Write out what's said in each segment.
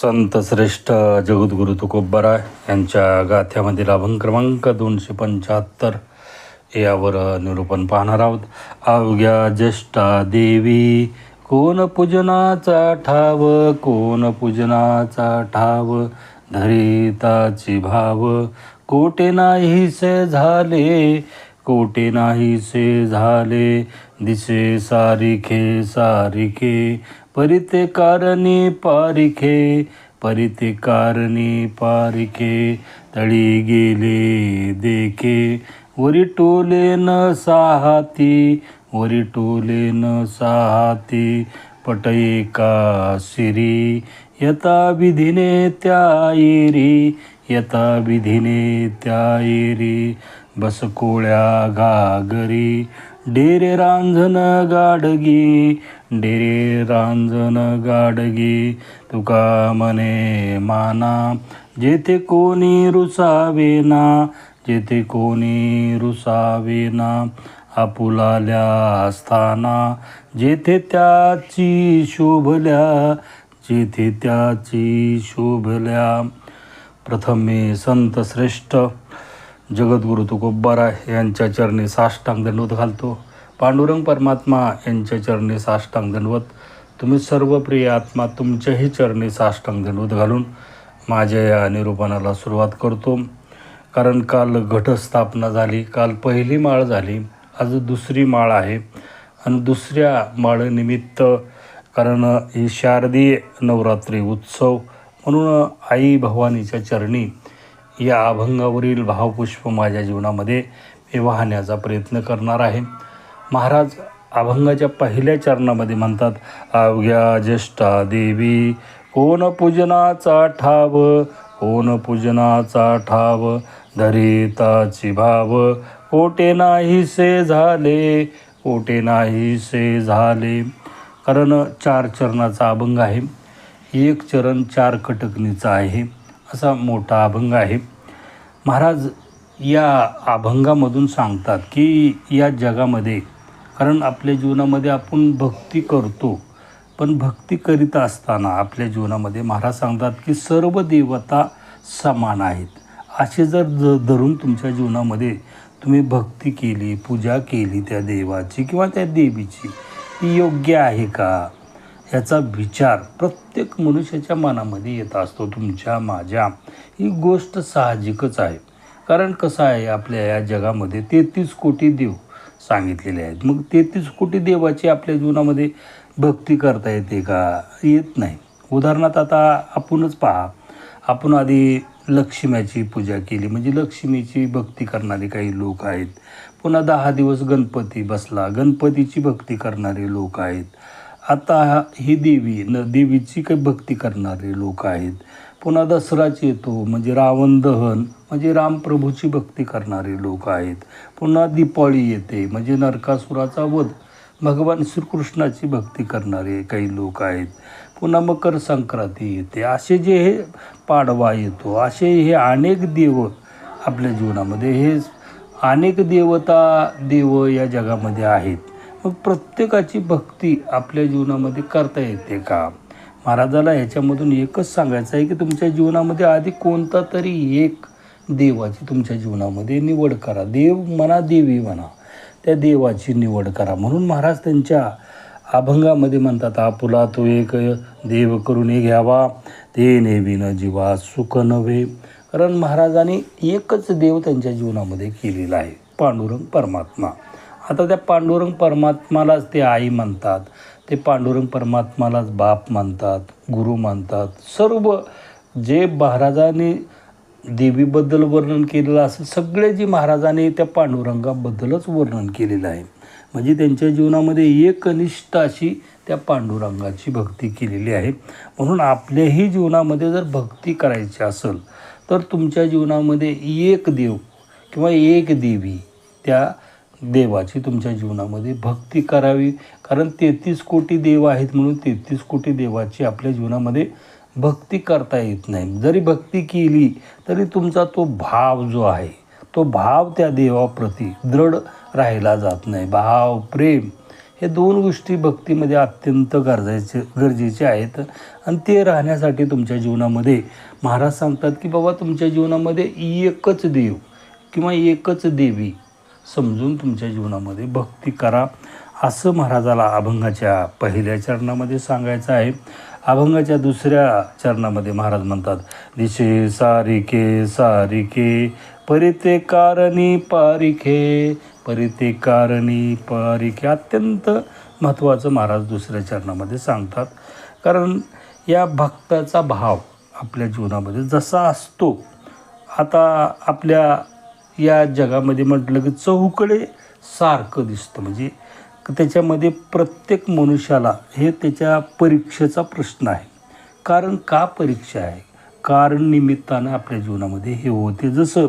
संत श्रेष्ठ जगद्गुरु तुकोबरा यांच्या गाथ्यामधील अभंग क्रमांक दोनशे पंच्याहत्तर. यावर निरूपण पाहणार आहोत. अवघ्या ज्येष्ठा देवी कोण पूजनाचा ठाव कोण पूजनाचा ठाव धरिताची भाव कोटे नाहीसे झाले कोटे नाहीसे झाले दिसे सारिखे सारिखे परिते कारणी पारिखे परिते कारणी पारिखे तळी गेले देखे. वरी टोले न साहाती वरी टोले न साहाती पटये का सिरी. यथा विधीने त्या येरी यथा विधीने त्या येरी बस कोळ्या घागरी डेरे रांझन गाडगी डेरे रांजन गाडगी तुका मने माना. जेथे कोणी रुसावेना जेथे कोणी रुसावेना आपुलाल्या स्थाना जेथे त्याची शोभल्या जेथे त्याची शोभल्या. प्रथमे संत श्रेष्ठ जगद्गुरु तुकोबारा यांच्या चरणी साष्टांग दंडोत घालतो. पांडुरंग परमात्मा यांच्या चरणी साष्टांग दंडवत तुम्ही सर्व प्रिय आत्मा तुमच्याही चरणी साष्टांग दंडवत घालून माझ्या या निरूपणाला सुरुवात करतो. कारण काल घटस्थापना झाली काल पहिली माळ झाली आज दुसरी माळ आहे. आणि दुसऱ्या माळनिमित्त कारण ही शारदीय नवरात्री उत्सव म्हणून आई भवानीच्या चरणी या अभंगावरील भावपुष्प माझ्या जीवनामध्ये मी वाहण्याचा प्रयत्न करणार आहे. महाराज अभंगाच्या पहिल्या चरणामध्ये म्हणतात अवघ्या ज्येष्ठा देवी कोण पूजनाचा ठाव? कोण पूजनाचा ठाव? धरिताची भाव कोटे नाहीसे झाले कोटे नाहीसे झाले. कारण चार चरणाचा अभंग आहे. एक चरण चार कटकणीचा आहे. असा मोठा अभंग आहे. महाराज या अभंगामधून सांगतात की या जगामध्ये कारण आपल्या जीवनामध्ये आपण भक्ती करतो. पण भक्ती करीत असताना आपल्या जीवनामध्ये महाराज सांगतात की सर्व देवता समान आहेत. असे जर ध धरून तुमच्या जीवनामध्ये तुम्ही भक्ती केली पूजा केली त्या देवाची किंवा त्या देवीची ती योग्य आहे का? याचा विचार प्रत्येक मनुष्याच्या मनामध्ये येत असतो तुमच्या माझ्या. ही गोष्ट साहजिकच आहे. कारण कसं आहे आपल्या या जगामध्ये तेहतीस कोटी देव सांगितलेले आहेत. मग तेहतीस कोटी देवाची आपल्या जीवनामध्ये भक्ती करता येते का? येत नाही. उदाहरणार्थ आता आपणच पहा आपण आधी लक्ष्म्याची पूजा केली. म्हणजे लक्ष्मीची भक्ती करणारे काही लोक आहेत. पुन्हा दहा दिवस गणपती बसला. गणपतीची भक्ती करणारे लोक आहेत. आता ही देवी न देवीची काही भक्ती करणारे लोक आहेत. पुन्हा दसराच येतो म्हणजे रावण दहन म्हणजे रामप्रभूची भक्ती करणारे लोक आहेत. पुन्हा दीपावली येते म्हणजे नरकासुराचा वध भगवान श्रीकृष्णाची भक्ती करणारे काही लोक आहेत. पुन्हा मकर संक्रांती येते असे जे हे पाडवा येतो असे हे अनेक देव आपल्या जीवनामध्ये हे अनेक देवता देव या जगामध्ये आहेत. मग प्रत्येकाची भक्ती आपल्या जीवनामध्ये करता येते का? महाराजाला ह्याच्यामधून एकच सांगायचं आहे की तुमच्या जीवनामध्ये आधी कोणता तरी एक देवाची तुमच्या जीवनामध्ये निवड करा. देव म्हणा देवी म्हणा त्या देवाची निवड करा. म्हणून महाराज त्यांच्या अभंगामध्ये म्हणतात आपुला तो एक देव करून घ्यावा ते नेविन जीवा सुख नव्हे. कारण महाराजांनी एकच देव त्यांच्या जीवनामध्ये केलेला आहे पांडुरंग परमात्मा. आता त्या पांडुरंग परमात्मालाच ते आई म्हणतात. ते पांडुरंग परमात्मालाच बाप मानतात गुरु मानतात. सर्व जे महाराजांनी देवीबद्दल वर्णन केलेलं असं सगळे जे महाराजांनी त्या पांडुरंगाबद्दलच वर्णन केलेलं आहे. म्हणजे त्यांच्या जीवनामध्ये एकनिष्ठ अशी त्या पांडुरंगाची भक्ती केलेली आहे. म्हणून आपल्याही जीवनामध्ये जर भक्ती करायची असेल तर तुमच्या जीवनामध्ये एक देव किंवा एक देवी त्या देवाची तुमच्या जीवनामध्ये भक्ती करावी. कारण तेहतीस कोटी देव आहेत म्हणून तेहतीस कोटी देवाची आपल्या जीवनामध्ये भक्ती करता येत नाही. जरी भक्ती केली तरी तुमचा तो भाव जो आहे तो भाव त्या देवाप्रती दृढ राहिला जात नाही. भाव प्रेम हे दोन गोष्टी भक्तीमध्ये अत्यंत गरजेचे गरजेचे आहेत. आणि ते राहण्यासाठी तुमच्या जीवनामध्ये महाराज सांगतात की बाबा तुमच्या जीवनामध्ये एकच देव किंवा एकच देवी समजून तुमच्या जीवनामध्ये भक्ती करा. असं महाराजाला अभंगाच्या पहिल्या चरणामध्ये सांगायचं आहे. अभंगाच्या दुसऱ्या चरणामध्ये महाराज म्हणतात दिशे सारिके सारिके परिते कारणी पारिखे परिते कारणी पारिखे. अत्यंत महत्त्वाचं महाराज दुसऱ्या चरणामध्ये सांगतात. कारण या भक्ताचा भाव आपल्या जीवनामध्ये जसा असतो आता आपल्या या जगामध्ये म्हटलं की चौकडे सारखं दिसतं. म्हणजे त्याच्यामध्ये प्रत्येक मनुष्याला हे त्याच्या परीक्षेचा प्रश्न आहे. कारण का परीक्षा आहे? कारण निमित्तानं आपल्या जीवनामध्ये हे होते. जसं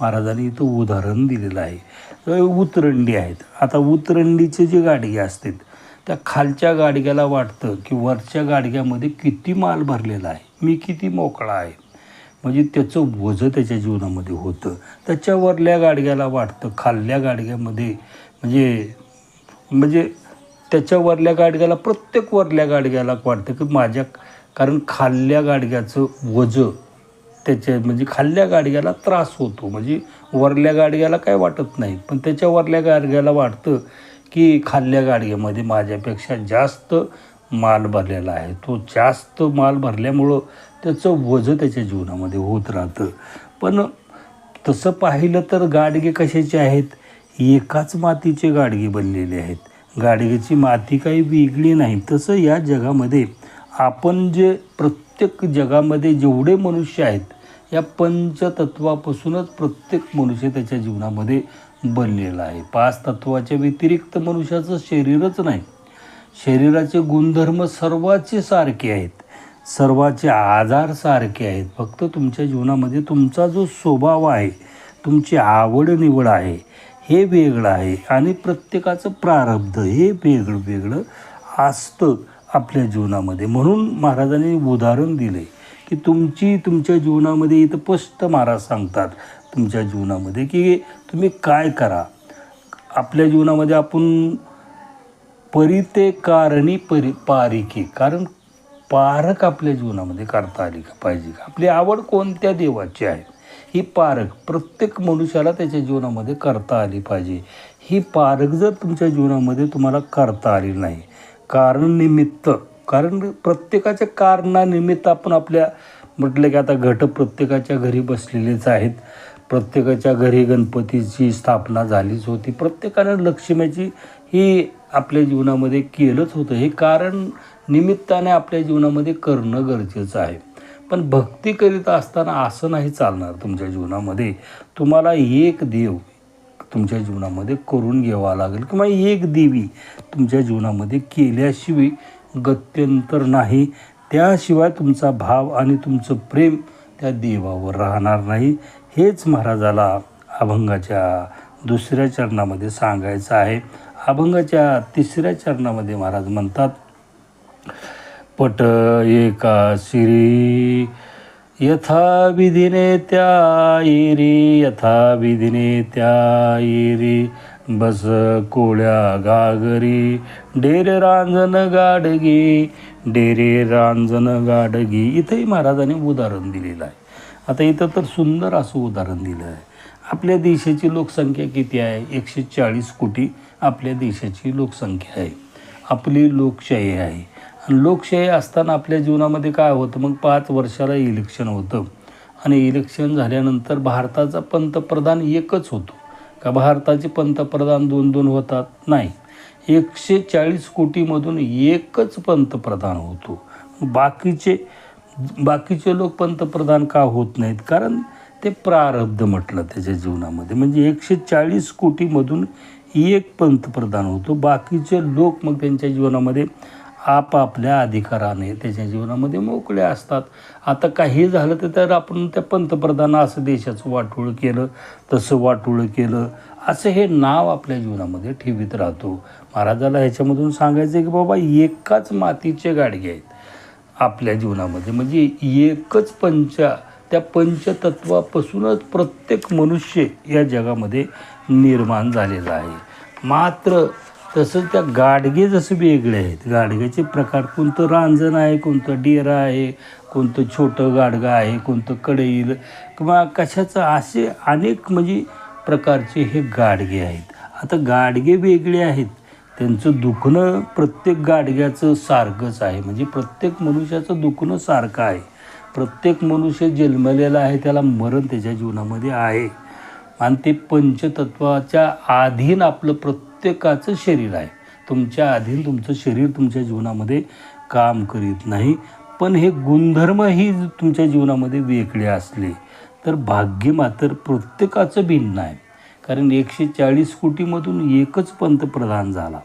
महाराजांनी इथं उदाहरण दिलेलं आहे. उतरंडी आहेत. आता उतरंडीचे जे गाडगे असतात त्या खालच्या गाडग्याला वाटतं की वरच्या गाडग्यामध्ये किती माल भरलेला आहे? मी किती मोकळा आहे? म्हणजे त्याचं वजं त्याच्या जीवनामध्ये होतं. त्याच्या वरल्या गाडग्याला वाटतं खाल्ल्या गाडग्यामध्ये. म्हणजे म्हणजे त्याच्या वरल्या गाडग्याला प्रत्येक वरल्या गाडग्याला वाटतं की माझ्या कारण खाल्ल्या गाडग्याचं वजं त्याच्या म्हणजे खाल्ल्या गाडग्याला त्रास होतो. म्हणजे वरल्या गाडग्याला काय वाटत नाही पण त्याच्या वरल्या गाडग्याला वाटतं की खाल्ल्या गाडग्यामध्ये माझ्यापेक्षा जास्त माल भरलेला आहे. तो जास्त माल भरल्यामुळं त्याचं वजन त्याच्या जीवनामध्ये होत राहतं. पण तसं पाहिलं तर गाडगे कशाचे आहेत? एकाच मातीचे गाडगे बनलेले आहेत. गाडगेची माती काही वेगळी नाही. तसं या जगामध्ये आपण जे प्रत्येक जगामध्ये जेवढे मनुष्य आहेत या पंचतत्वापासूनच प्रत्येक मनुष्य त्याच्या जीवनामध्ये बनलेला आहे. पाच तत्वाच्या व्यतिरिक्त मनुष्याचं शरीरच नाही. शरीराचे गुणधर्म सर्वाचे सारखे आहेत. सर्वाचे आजार सारखे आहेत. फक्त तुमच्या जीवनामध्ये तुमचा जो स्वभाव आहे तुमची आवड निवड आहे हे वेगळं आहे आणि प्रत्येकाचं प्रारब्ध हे वेगळं वेगळं असतं आपल्या जीवनामध्ये. म्हणून महाराजांनी उदाहरण दिले की तुमची तुमच्या जीवनामध्ये इथं स्पष्ट महाराज सांगतात तुमच्या जीवनामध्ये की तुम्ही काय करा. आपल्या जीवनामध्ये आपण परिते कारणी परि पारिके. कारण पारक आपल्या जीवनामध्ये करता आली का? पाहिजे का? आपली आवड कोणत्या देवाची आहे? ही पारख प्रत्येक मनुष्याला त्याच्या जीवनामध्ये करता आली पाहिजे. ही पारख जर तुमच्या जीवनामध्ये तुम्हाला करता आली नाही कारण निमित्त कारण प्रत्येकाच्या कारणानिमित्त आपण आपल्या म्हटलं की आता घट प्रत्येकाच्या घरी बसलेलेच आहेत. प्रत्येकाच्या घरी गणपतीची स्थापना झालीच होती. प्रत्येकानं लक्ष्मीची हे आपल्या जीवनामध्ये केलंच होतं. हे कारण निमित्ताने आपल्या जीवनामध्ये करणं गरजेचं आहे. पण भक्ती करीत असताना असं नाही चालणार तुमच्या जीवनामध्ये. तुम्हाला एक देव तुमच्या जीवनामध्ये करून घ्यावा लागेल किंवा एक देवी तुमच्या जीवनामध्ये केल्याशिवाय गत्यंतर नाही. त्याशिवाय तुमचा भाव आणि तुमचं प्रेम त्या देवावर राहणार नाही. हेच महाराजाला अभंगाच्या दुसऱ्या चरणामध्ये सांगायचं आहे. अभंगाच्या तिसऱ्या चरणामध्ये महाराज म्हणतात पट एका शिरी यथा विधिने त्या इरी यथा विधिने त्या इरी बस कोळ्या गागरी डेरे रांजन गाडगी डेरे रांजन गाडगी. इथंही महाराजांनी उदाहरण दिलेलं आहे. आता इथं तर सुंदर असं उदाहरण दिलं आहे. आपल्या देशाची लोकसंख्या किती आहे? एकशे चाळीस कोटी आपल्या देशाची लोकसंख्या आहे. आपली लोकशाही आहे. आणि लोकशाही असताना आपल्या जीवनामध्ये काय होतं? मग पाच वर्षाला इलेक्शन होतं. आणि इलेक्शन झाल्यानंतर भारताचा पंतप्रधान एकच होतो. का भारताचे पंतप्रधान दोन दोन होतात? नाही. एकशे चाळीस कोटीमधून एकच पंतप्रधान होतो. बाकीचे बाकीचे लोक पंतप्रधान का होत नाहीत? कारण ते प्रारब्ध म्हटलं त्याच्या जीवनामध्ये. म्हणजे एकशे चाळीस कोटीमधून एक पंतप्रधान होतो. बाकीचे लोक मग त्यांच्या जीवनामध्ये आपापल्या अधिकाराने त्याच्या जीवनामध्ये मोकळे असतात. आता काही झालं तर तर आपण त्या पंतप्रधान असं देशाचं वाटोळं केलं तसं वाटोळं केलं असं हे नाव आपल्या जीवनामध्ये ठेवीत राहतो. महाराजाला ह्याच्यामधून सांगायचं की बाबा एकाच मातीचे गाडगे आहेत आपल्या जीवनामध्ये. म्हणजे एकच पंचा त्या पंचतत्वापासूनच प्रत्येक मनुष्य या जगामध्ये निर्माण झालेला आहे. मात्र तसंच त्या गाडगे जसं वेगळे आहेत. गाडग्याचे प्रकार कोणतं रांजण आहे कोणतं डेरा आहे कोणतं छोटं गाडगं आहे कोणतं कढईल किंवा कशाचं असे अनेक म्हणजे प्रकारचे हे गाडगे आहेत. आता गाडगे वेगळे आहेत. त्यांचं दुखणं प्रत्येक गाडग्याचं सारखंच आहे. म्हणजे प्रत्येक मनुष्याचं दुखणं सारखं आहे. प्रत्येक मनुष्य जन्मलेला आहे त्याला मरण त्याच्या जीवनामध्ये आहे. आणि ते पंचतत्वाच्या अधीन आपलं प्रत्येकाचं शरीर आहे. तुमच्या अधीन तुमचं शरीर तुमच्या जीवनामध्ये काम करीत नाही. पण हे गुणधर्मही तुमच्या जीवनामध्ये वेगळे असले तर भाग्य मात्र प्रत्येकाचं भिन्न आहे. कारण एकशे चाळीस कोटीमधून एकच पंतप्रधान झाला.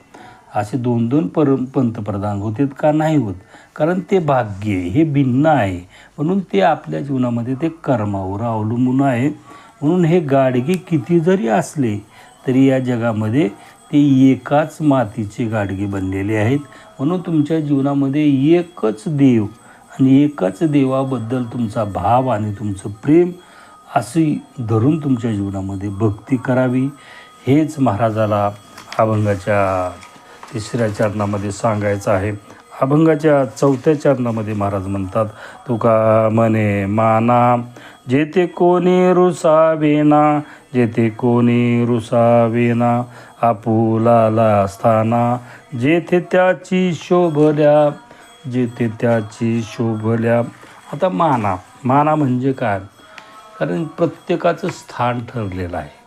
असे दोन दोन पर पंतप्रधान होते का नाही होत? कारण ते भाग्य हे भिन्न आहे. म्हणून ते आपल्या जीवनामध्ये ते कर्मावर अवलंबून आहे. म्हणून हे गाडगे किती जरी असले तरी या जगामध्ये ते एकाच मातीचे गाडगे बनलेले आहेत. म्हणून तुमच्या जीवनामध्ये एकच देव आणि एकाच देवाबद्दल तुमचा भाव आणि तुमचं प्रेम असे धरून तुमच्या जीवनामध्ये भक्ती करावी. हेच महाराजाला अभंगाच्या तिसऱ्या चरणामध्ये सांगायचं आहे. अभंगाच्या चौथ्या चरणामध्ये महाराज म्हणतात तुका म्हणे माना जेथे कोणी रुसावेना जेथे कोणी रुसावेना आपुलाला स्थाना जेथे त्याची शोभल्या जेथे त्याची शोभल्या. आता माना माना म्हणजे काय? कारण प्रत्येकाचं स्थान ठरलेलं आहे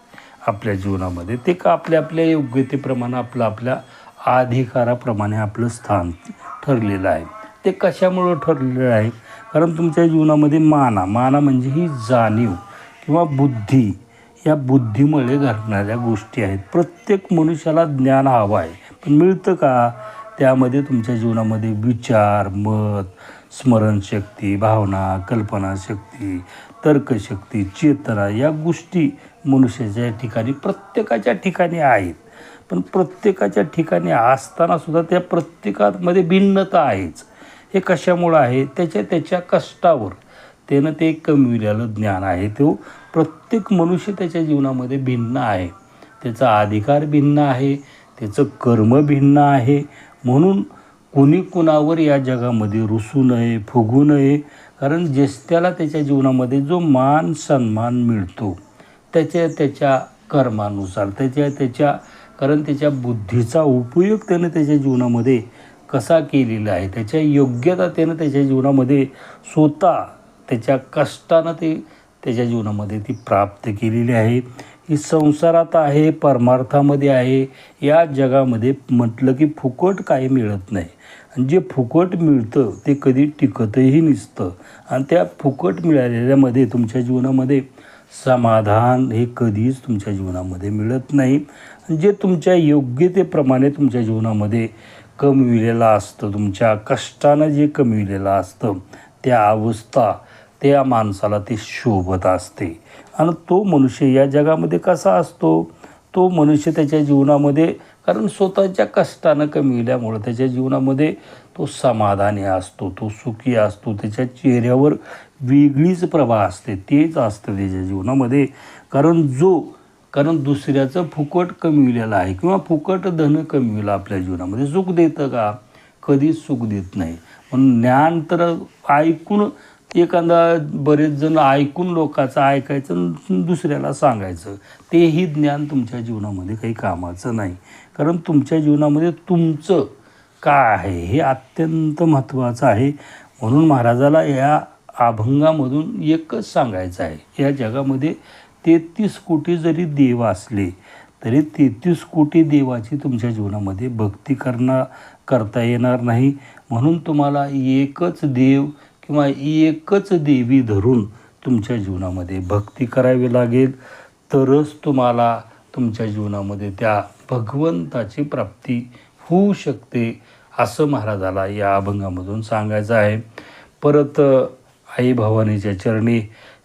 आपल्या जीवनामध्ये. ते का आपल्या आपल्या योग्यतेप्रमाणे आपलं आपल्या अधिकाराप्रमाणे आपलं स्थान ठरलेलं आहे. ते कशामुळं ठरलेलं आहे? कारण तुमच्या जीवनामध्ये माना. माना म्हणजे ही जाणीव किंवा बुद्धी. या बुद्धीमुळे घडणाऱ्या गोष्टी आहेत. प्रत्येक मनुष्याला ज्ञान हवं आहे. पण मिळतं का? त्यामध्ये तुमच्या जीवनामध्ये विचार मत स्मरणशक्ती भावना कल्पनाशक्ती तर्कशक्ती चेतना या गोष्टी मनुष्याच्या ठिकाणी प्रत्येकाच्या ठिकाणी आहेत. पण प्रत्येकाच्या ठिकाणी असतानासुद्धा त्या प्रत्येकामध्ये भिन्नता आहेच. हे कशामुळं आहे? त्याच्या त्याच्या कष्टावर. त्यानं ते कमविलेलं ज्ञान आहे. तो प्रत्येक मनुष्य त्याच्या जीवनामध्ये भिन्न आहे. त्याचा अधिकार भिन्न आहे. त्याचं कर्म भिन्न आहे. म्हणून कोणी कुणावर या जगामध्ये रुसू नये फुगू नये कारण ज्येष्ठ्याला त्याच्या जीवनामध्ये जो मान सन्मान मिळतो त्याच्या त्याच्या कर्मानुसार त्याच्या त्याच्या कारण त्याच्या बुद्धीचा उपयोग त्यानं त्याच्या जीवनामध्ये कसा केलेला आहे त्याच्या योग्यता त्यानं त्याच्या जीवनामध्ये स्वतः त्याच्या कष्टानं ते त्याच्या जीवनामध्ये ती प्राप्त केलेली आहे. ही संसारात आहे परमार्थामध्ये आहे या जगामध्ये म्हटलं की फुकट काही मिळत नाही. आणि जे फुकट मिळतं ते कधी टिकतही नसतं. आणि त्या फुकट मिळालेल्यामध्ये तुमच्या जीवनामध्ये समाधान हे कधीच तुमच्या जीवनामध्ये मिळत नाही. जे तुमच्या योग्यतेप्रमाणे तुमच्या जीवनामध्ये कमविलेलं असतं तुमच्या कष्टानं जे कमविलेलं असतं त्या अवस्था त्या माणसाला ते शोभत असते. आणि तो मनुष्य या जगामध्ये कसा असतो? तो मनुष्य त्याच्या जीवनामध्ये कारण स्वतःच्या कष्टानं कमविल्यामुळं त्याच्या जीवनामध्ये तो समाधानी असतो तो सुखी असतो त्याच्या चेहऱ्यावर वेगळीच प्रभा असते तेच असतं त्याच्या जीवनामध्ये. कारण जो कारण दुसऱ्याचं फुकट कमविलेलं आहे किंवा फुकट धन कमविलं आपल्या जीवनामध्ये. सुख देतं का? कधीच सुख देत नाही. म्हणून ज्ञान तर ऐकून एखादा बरेच जण ऐकून लोकांचं ऐकायचं दुसऱ्याला सांगायचं. तेही ज्ञान तुमच्या जीवनामध्ये काही कामाचं नाही. कारण तुमच्या जीवनामध्ये तुमचं काय आहे हे अत्यंत महत्त्वाचं आहे. म्हणून महाराजाला या अभंगामधून एकच सांगायचं आहे. या जगामध्ये तेहतीस कोटी जरी देव असले तरी तेहतीस कोटी देवाची तुमच्या जीवनामध्ये भक्ती करणं करता येणार नाही. म्हणून तुम्हाला एकच देव किंवा एकच देवी धरून तुमच्या जीवनामध्ये भक्ती करावी लागेल. तरच तुम्हाला तुमच्या जीवनामध्ये त्या भगवंताची प्राप्ती होऊ शकते असं महाराजाला या अभंगामधून सांगायचं आहे. परत आई भवानीच्या चरणी